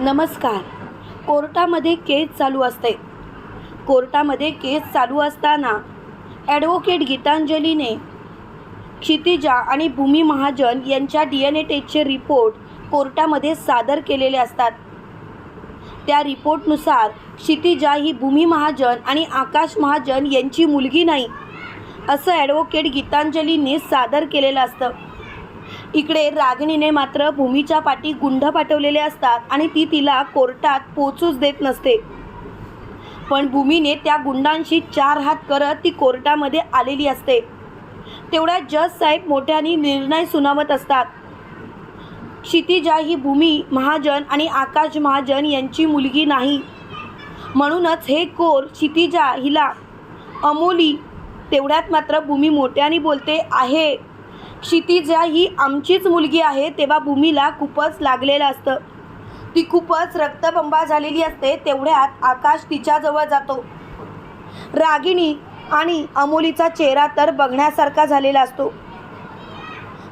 नमस्कार. कोर्टामध्ये केस चालू असते. कोर्टामध्ये केस चालू असताना ॲडव्होकेट गीतांजलीने क्षितिजा आणि भूमी महाजन यांच्या डी एन ए टेस्टचे रिपोर्ट कोर्टामध्ये सादर केलेले असतात. त्या रिपोर्टनुसार क्षितिजा ही भूमी महाजन आणि आकाश महाजन यांची मुलगी नाही असं ॲडव्होकेट गीतांजलीने सादर केलेलं असतं. इकडे रागिणीने मात्र भूमीच्या पाठी गुंड पाठवलेले असतात आणि ती तिला कोर्टात पोचूच देत नसते. पण भूमीने त्या गुंडांशी चार हात करत ती कोर्टामध्ये आलेली असते. तेवढ्या जज साहेब मोठ्याने निर्णय सुनावत असतात. क्षितिजा ही भूमी महाजन आणि आकाश महाजन यांची मुलगी नाही. म्हणूनच हे कोर क्षितिजा हिला अमोली तेवढ्यात मात्र भूमी मोठ्याने बोलते आहे. क्षितिजा ही आमचीच मुलगी आहे तेव्हा भूमीला खूपच लागलेलं असतं. ती खूपच रक्तबंबा झालेली असते तेवढ्यात आकाश तिच्याजवळ जातो. रागिणी आणि अमोलीचा चेहरा तर बघण्यासारखा झालेला असतो.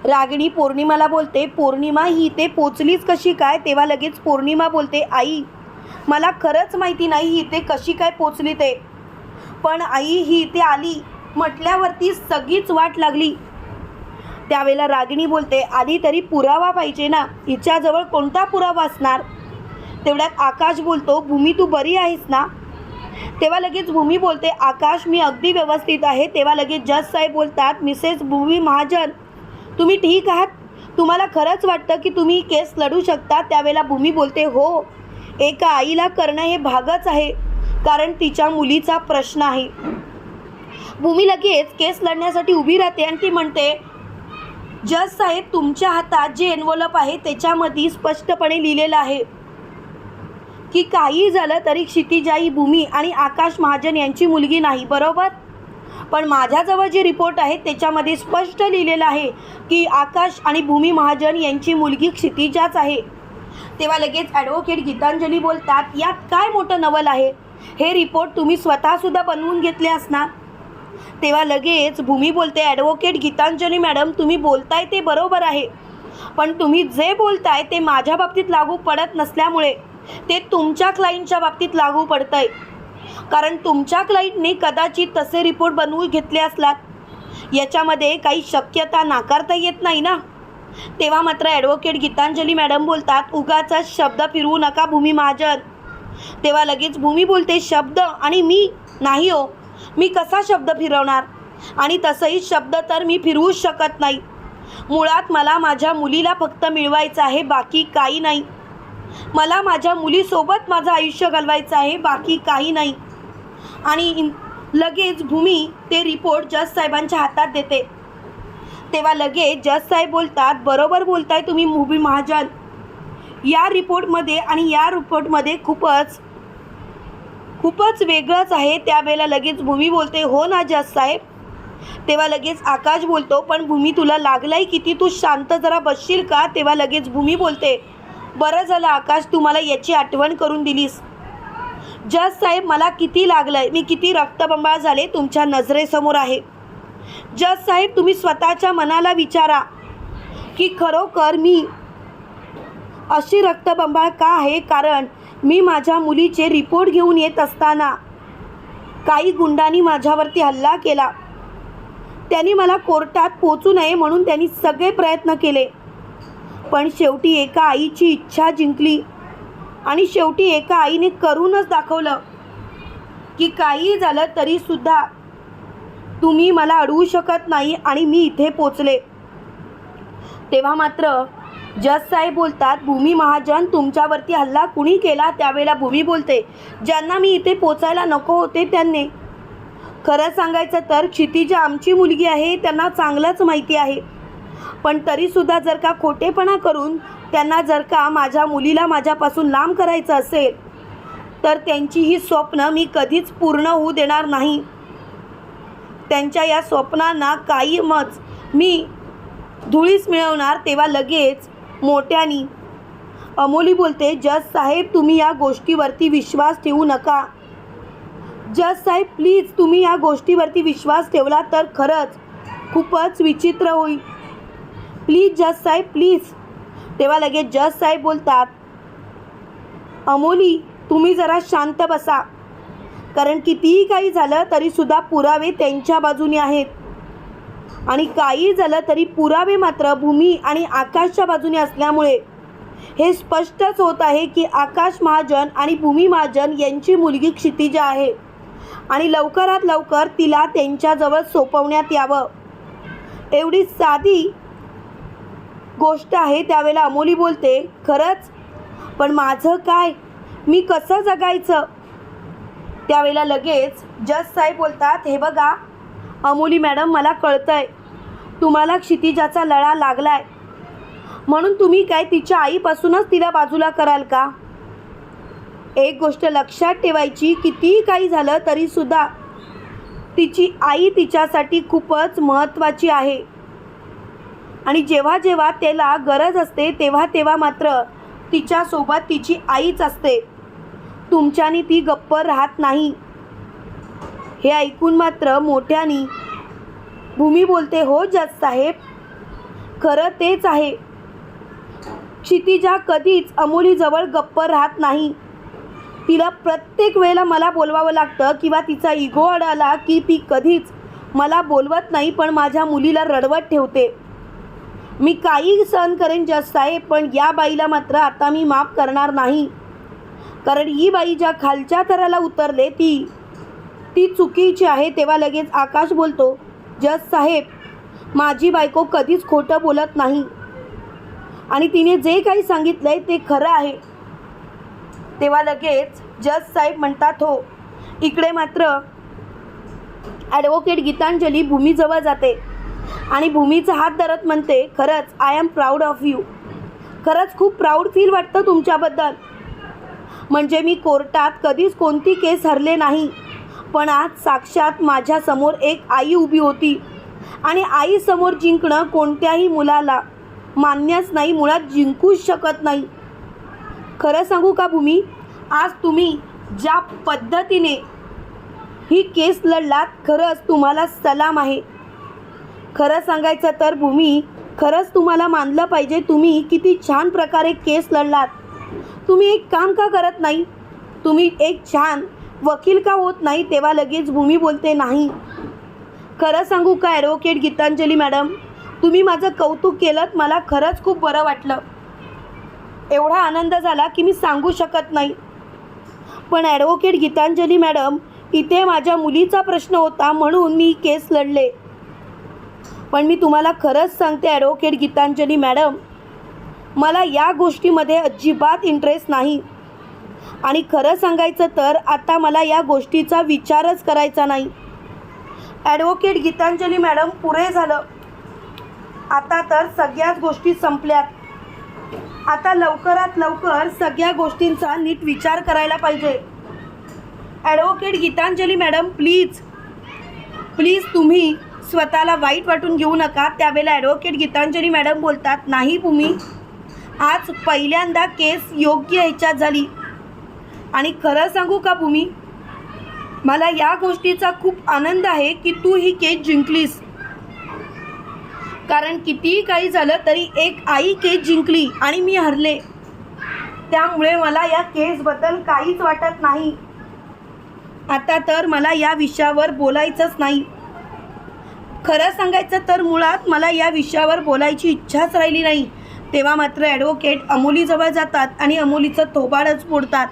रागिणी पौर्णिमाला बोलते पौर्णिमा ही इथे पोचलीच कशी काय? तेव्हा लगेच पौर्णिमा बोलते आई मला खरंच माहिती नाही ही इथे कशी काय पोचली ते. पण आई ही इथे आली म्हटल्यावरती सगळीच वाट लागली. त्यावेळेला रागिणी बोलते आधी तरी पुरावा पाहिजे ना? हिच्याजवळ कोणता पुरावा असणार? तेवढ्यात आकाश बोलतो भूमी तू बरी आहेस ना? तेव्हा लगेच भूमी बोलते आकाश मी अगदी व्यवस्थित आहे. तेव्हा लगेच जज साहेब बोलतात मिसेस भूमी महाजन तुम्ही ठीक आहात? तुम्हाला खरंच वाटतं की तुम्ही केस लढू शकता? त्यावेळेला भूमी बोलते हो एका आईला करणं हे भागच आहे कारण तिच्या मुलीचा प्रश्न आहे. भूमी लगेच केस लढण्यासाठी उभी राहते आणि ती म्हणते जज साहेब तुमच्या हातात जे एनवलप आहे त्याच्यामध्ये स्पष्टपणे लिहिलेलं आहे की काही झालं तरी क्षितिजा ही भूमी आणि आकाश महाजन यांची मुलगी नाही बरोबर? पण माझ्याजवळ जे रिपोर्ट आहे त्याच्यामध्ये स्पष्ट लिहिलेलं आहे की आकाश आणि भूमी महाजन यांची मुलगी क्षितिजाच आहे. तेव्हा लगेच ॲडव्होकेट गीतांजली बोलतात यात काय मोठं नवल आहे? हे रिपोर्ट तुम्ही स्वतःसुद्धा बनवून घेतले असणार. तेव्हा लगेच भूमी बोलते ॲडव्होकेट गीतांजली मॅडम तुम्ही बोलताय ते बरोबर आहे. पण तुम्ही जे बोलताय ते माझ्या बाबतीत लागू पडत नसल्यामुळे ते तुमच्या क्लायंटच्या बाबतीत लागू पडतं आहे कारण तुमच्या क्लायंटने कदाचित तसे रिपोर्ट बनवून घेतले असलात. याच्यामध्ये काही शक्यता नाकारता येत नाही ना? तेव्हा मात्र ॲडव्होकेट गीतांजली मॅडम बोलतात उगाचा शब्द फिरवू नका भूमी महाजन. तेव्हा लगेच भूमी बोलते शब्द आणि मी? नाही हो. मी कसा शब्द फिरवणार? आणि तसंही शब्द तर मी फिरवूच शकत नाही. मुळात मला माझ्या मुलीला फक्त मिळवायचं आहे बाकी काही नाही. मला माझ्या मुलीसोबत माझं आयुष्य घालवायचं आहे बाकी काही नाही. आणि लगेच भूमी ते रिपोर्ट जज साहेबांच्या हातात देते. तेव्हा लगेच जज साहेब बोलतात बरोबर बोलताय तुम्ही भूमी महाजन. या रिपोर्टमध्ये आणि या रिपोर्टमध्ये खूपच खूपच वेगळंच आहे. त्यावेळेला लगेच भूमी बोलते हो ना जस साहेब. तेव्हा लगेच आकाश बोलतो पण भूमी तुला लागलाय किती? तू शांत जरा बसशील का? तेव्हा लगेच भूमी बोलते बरं झालं आकाश तू मला याची आठवण करून दिलीस. जस साहेब मला किती लागलंय? मी किती रक्तबंबाळ झाले? तुमच्या नजरेसमोर आहे. जस साहेब तुम्ही स्वतःच्या मनाला विचारा की खरोखर मी अशी रक्तबंबाळ का आहे? कारण मी माझ्या मुलीचे रिपोर्ट घेऊन येत असताना काही गुंडांनी माझ्यावरती हल्ला केला. त्यांनी मला कोर्टात पोचू नये म्हणून त्यांनी सगळे प्रयत्न केले. पण शेवटी एका आईची इच्छा जिंकली आणि शेवटी एका आईने करूनच दाखवलं की काही झालं तरीसुद्धा तुम्ही मला अडवू शकत नाही आणि मी इथे पोचले. तेव्हा मात्र जज साहेब बोलतात भूमी महाजन तुमच्यावरती हल्ला कुणी केला त्यावेळेला भूमी बोलते. ज्यांना मी इथे पोचायला नको होते त्यांनी. खरं सांगायचं तर क्षितिजा आमची मुलगी आहे त्यांना चांगलंच माहिती आहे. पण तरीसुद्धा जर का खोटेपणा करून त्यांना जर का माझ्या मुलीला माझ्यापासून लांब करायचं असेल तर त्यांची ही स्वप्न मी कधीच पूर्ण होऊ देणार नाही. त्यांच्या या स्वप्नांना कायमच मी धुळीस मिळवणार तेव्हा लगेच मोठ्यानी. अमोली बोलते जज साहेब तुम्ही या गोष्टीवरती विश्वास ठेवू नका. जज साहेब प्लीज तुम्ही या गोष्टीवरती विश्वास ठेवला तर खरंच खूपच विचित्र होईल. प्लीज जज साहेब प्लीज. तेव्हा लगेच जज साहेब बोलतात अमोली तुम्ही जरा शांत बसा. कारण कितीही काही झालं तरीसुद्धा पुरावे त्यांच्या बाजूने आहेत. आणि काही झालं तरी पुरावे मात्र भूमी आणि आकाशच्या बाजूने असल्यामुळे. हे स्पष्टच होत आहे की आकाश महाजन आणि भूमी महाजन यांची मुलगी क्षितिजा आहे आणि लवकरात लवकर तिला त्यांच्याजवळ सोपवण्यात यावं. एवढी साधी गोष्ट आहे त्यावेळेला अमोली बोलते खरंच? पण माझं काय? मी कसं जगायचं? त्यावेळेला लगेच जज साहेब बोलतात हे बघा अमोली मॅडम मला कळतंय. तुम्हाला क्षितिजाचा लळा लागलाय. म्हणून तुम्ही काय तिच्या आईपासूनच तिला बाजूला कराल का? एक गोष्ट लक्षात ठेवायची कितीही काही झालं तरीसुद्धा तिची आई तिच्यासाठी खूपच महत्त्वाची आहे. आणि जेव्हा जेव्हा त्याला गरज असते तेव्हा तेव्हा मात्र तिच्यासोबत तिची आईच असते. तुमच्यानी ती गप्प राहत नाही. हे ऐकून मात्र मोठ्यानी भूमी बोलते हो जज साहेब खरं तेच आहे. क्षितिजा कधीच अमोलीजवळ गप्प राहत नाही. तिला प्रत्येक वेळेला मला बोलवावं लागतं किंवा तिचा इगो अडाला की ती कधीच मला बोलवत नाही पण माझ्या मुलीला रडवत ठेवते. मी काही सहन करेन जज साहेब पण या बाईला मात्र आता मी माफ करणार नाही. कारण ही बाई ज्या खालच्या थराला उतरले ती ती चुकीची आहे तेव्हा लगेच आकाश बोलतो जज साहेब माझी बायको कधीच खोटं बोलत नाही. आणि तिने जे काही सांगितलं आहे ते खरं आहे. तेव्हा लगेच जज साहेब म्हणतात हो इकडे मात्र ॲडव्होकेट गीतांजली भूमीजवळ जाते आणि भूमीचा हात धरत म्हणते खरंच I am proud of you खरंच खूप प्राऊड फील वाटतं तुमच्याबद्दल. म्हणजे मी कोर्टात कधीच कोणती केस हरले नाही. पण आज साक्षात माझ्यासमोर एक आई उभी होती. आणि आईसमोर जिंकणं कोणत्याही मुलाला मान्यच नाही मुळात जिंकूच शकत नाही. खरं सांगू का भूमी? आज तुम्ही ज्या पद्धतीने ही केस लढलात खरंच तुम्हाला सलाम आहे. खरं सांगायचं तर भूमी खरंच तुम्हाला मानलं पाहिजे तुम्ही किती छान प्रकारे केस लढलात. तुम्ही एक काम का करत नाही? तुम्ही एक छान वकील का होत नाही तेव्हा लगेच भूमी बोलते नाही. खरं सांगू का ॲडव्होकेट गीतांजली मॅडम? तुम्ही माझं कौतुक केलं मला खरंच खूप बरं वाटलं. एवढा आनंद झाला की मी सांगू शकत नाही. पण ॲडव्होकेट गीतांजली मॅडम इथे माझ्या मुलीचा प्रश्न होता म्हणून मी केस लढले. पण मी तुम्हाला खरंच सांगते ॲडव्होकेट गीतांजली मॅडम मला या गोष्टीमध्ये अजिबात इंटरेस्ट नाही. आणि खरं सांगायचं तर आता मला या गोष्टीचा विचारच करायचा नाही. ॲडव्होकेट गीतांजली मॅडम पुरे झालं. आता तर सगळ्याच गोष्टी संपल्यात. आता लवकरात लवकर सगळ्या गोष्टींचा नीट विचार करायला पाहिजे. Advocate Geetanjali madam please please तुम्ही स्वतःला वाईट वाटून घेऊ नका. त्यावेळेला ॲडव्होकेट गीतांजली मॅडम बोलतात नाही भूमी आज पहिल्यांदा केस योग्य ह्याच्यात झाली. आणि खरं सांगू का भूमी मला या गोष्टीचा खूप आनंद आहे की तू ही केस जिंकलीस. कारण कितीही काही झालं तरी एक आई केस जिंकली आणि मी हरले. त्यामुळे मला या केसबद्दल काहीच वाटत नाही. आता तर मला या विषयावर बोलायचंच नाही. खरं सांगायचं तर मुळात मला या विषयावर बोलायची इच्छाच राहिली नाही. तेव्हा मात्र ॲडव्होकेट अमोलीजवळ जातात आणि अमोलीचं थोबाडच फोडतात.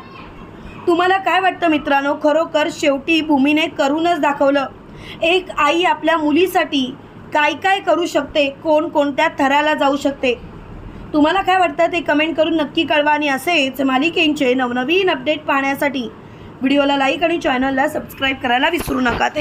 तुम्हाला काय वाटतं मित्रांनो? खरोखर शेवटी भूमीने करूनच दाखवलं. एक आई आपल्या मुलीसाठी काय काय करू शकते? कोण कोणत्या थराला जाऊ शकते? तुम्हाला काय वाटतं? ते कमेंट करून नक्की कळवा. आणि असेच मालिकेंचे नवनवीन अपडेट पाहण्यासाठी व्हिडिओला लाईक आणि चॅनलला सबस्क्राईब करायला विसरू नका. ते